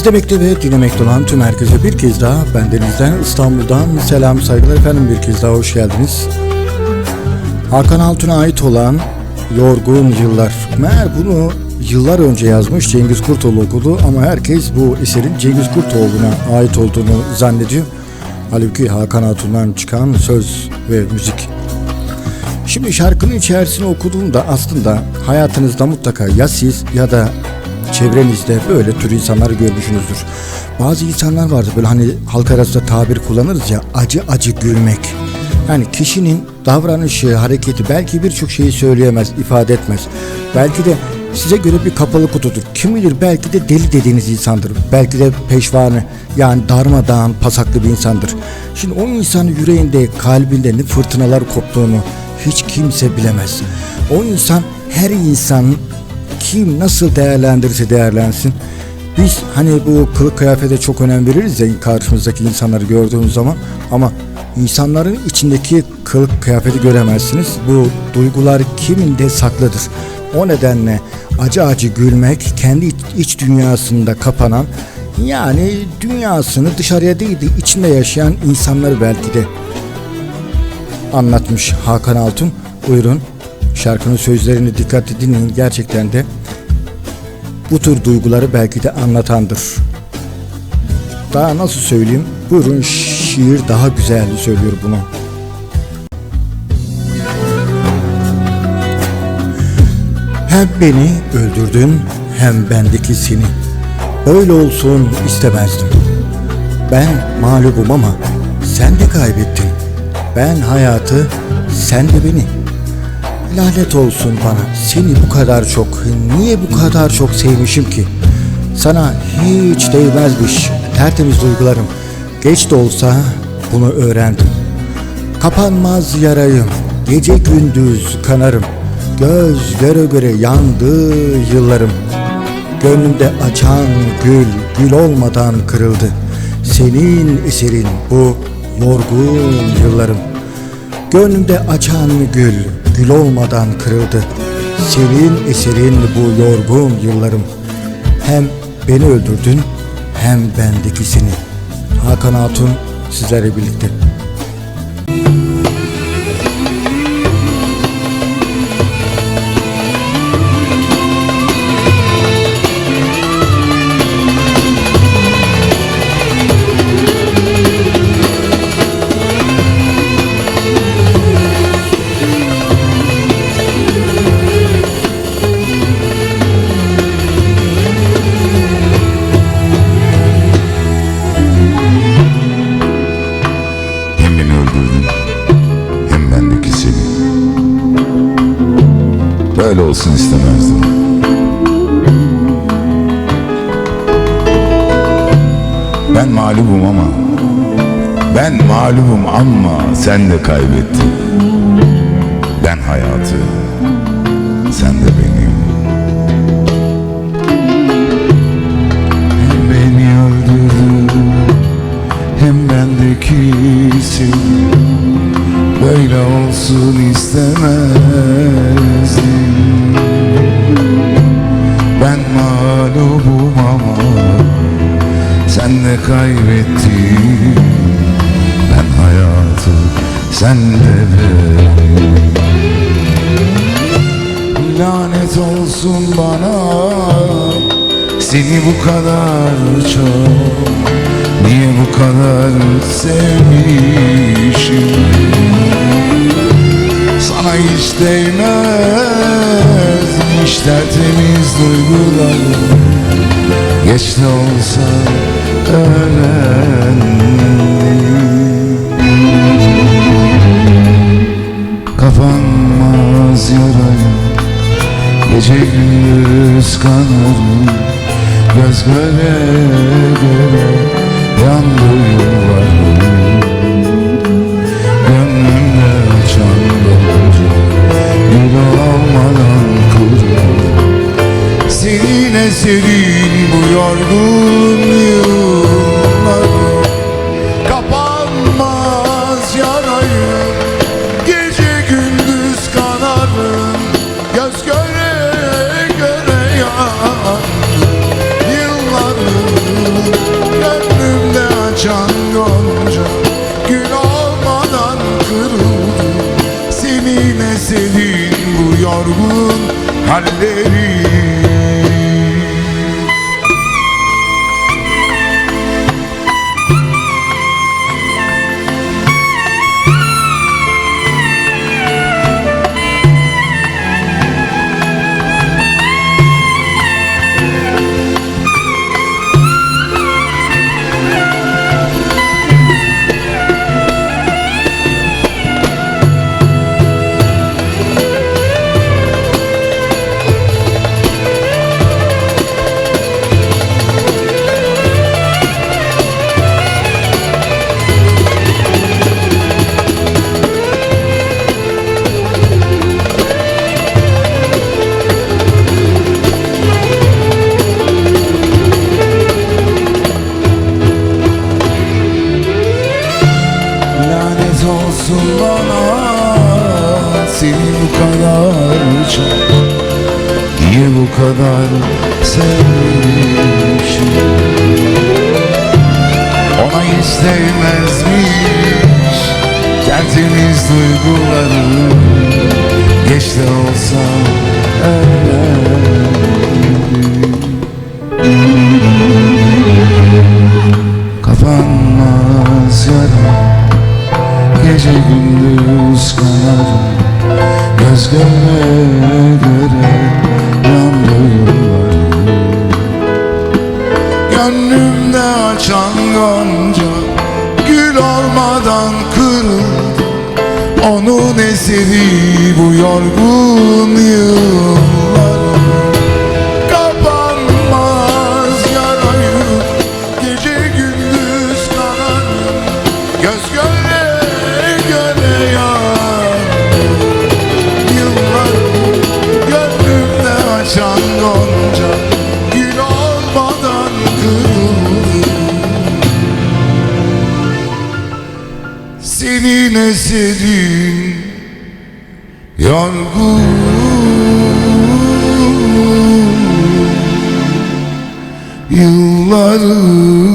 İzlemekte ve dinlemekte olan tüm herkese bir kez daha bendenizden İstanbul'dan selam saygılar efendim bir kez daha hoş geldiniz. Hakan Altun'a ait olan Yorgun Yıllar. Meğer bunu yıllar önce yazmış Cengiz Kurtoğlu okudu ama herkes bu eserin Cengiz Kurtoğlu'na ait olduğunu zannediyor. Halbuki Hakan Altun'dan çıkan söz ve müzik. Şimdi şarkının içerisini okuduğumda aslında hayatınızda mutlaka ya siz ya da çevrenizde böyle tür insanları görmüşsünüzdür. Bazı insanlar vardır böyle hani halk arasında tabir kullanırız ya acı acı gülmek. Yani kişinin davranışı, hareketi belki birçok şeyi söyleyemez, ifade etmez. Belki de size göre bir kapalı kutudur. Kim bilir belki de deli dediğiniz insandır. Belki de peşvanı yani darmadağın pasaklı bir insandır. Şimdi o insanın yüreğinde, kalbinde ne fırtınalar koptuğunu hiç kimse bilemez. O insan her insan kim nasıl değerlendirirse değerlensin. Biz hani bu kılık kıyafete çok önem veririz ya karşımızdaki insanları gördüğümüz zaman ama insanların içindeki kılık kıyafeti göremezsiniz. Bu duygular kiminde saklıdır. O nedenle acı acı gülmek kendi iç, dünyasında kapanan yani dünyasını dışarıya değil de içinde yaşayan insanları belki de anlatmış Hakan Altun. Buyurun şarkının sözlerini dikkatli dinleyin. Gerçekten de bu tür duyguları belki de anlatandır. Daha nasıl söyleyeyim? Buyurun şiir daha güzel söylüyor bunu. Hem beni öldürdün hem bendeki seni. Öyle olsun istemezdim. Ben mağlubum ama sen de kaybettin. Ben hayatı, sen de beni. Lanet olsun bana. Seni bu kadar çok, niye bu kadar çok sevmişim ki? Sana hiç değmezmiş tertemiz duygularım. Geç de olsa bunu öğrendim. Kapanmaz yarayım, gece gündüz kanarım. Göz göre göre yandı yıllarım. Gönlümde açan gül, gül olmadan kırıldı. Senin eserin bu yorgun yıllarım. Gönlümde açan gül, gül olmadan kırıldı. Senin eserin bu yorgun yıllarım. Hem beni öldürdün hem bendeki seni. Hakan Hatun sizlerle birlikte. Olsun istemezdim. Ben mağlubum ama Ben mağlubum ama sen de kaybettin. Ben hayatı Sen de benim. Hem beni öldürdün hem bendeki seni Böyle olsun istemezdim. Ben mağlubum ama Sen de kaybettin. Ben hayatı sen de benim Lanet olsun bana Seni bu kadar çok Niye bu kadar sevmişim Sana hiç değmez Hiç tertemiz duygularım Geç de olsa öğrendim Kapanmaz yarayım Gece gündüz kanarım Göz göre göre Tertemiz duyguları eseri bu yorgun yıllar. Kapanmaz yarayı Gece gündüz kanarım Göz göre göre yan Yıllar gönlümde açan gonca Gül olmadan kırıldı. Senin eserin Yorgun Yıllarım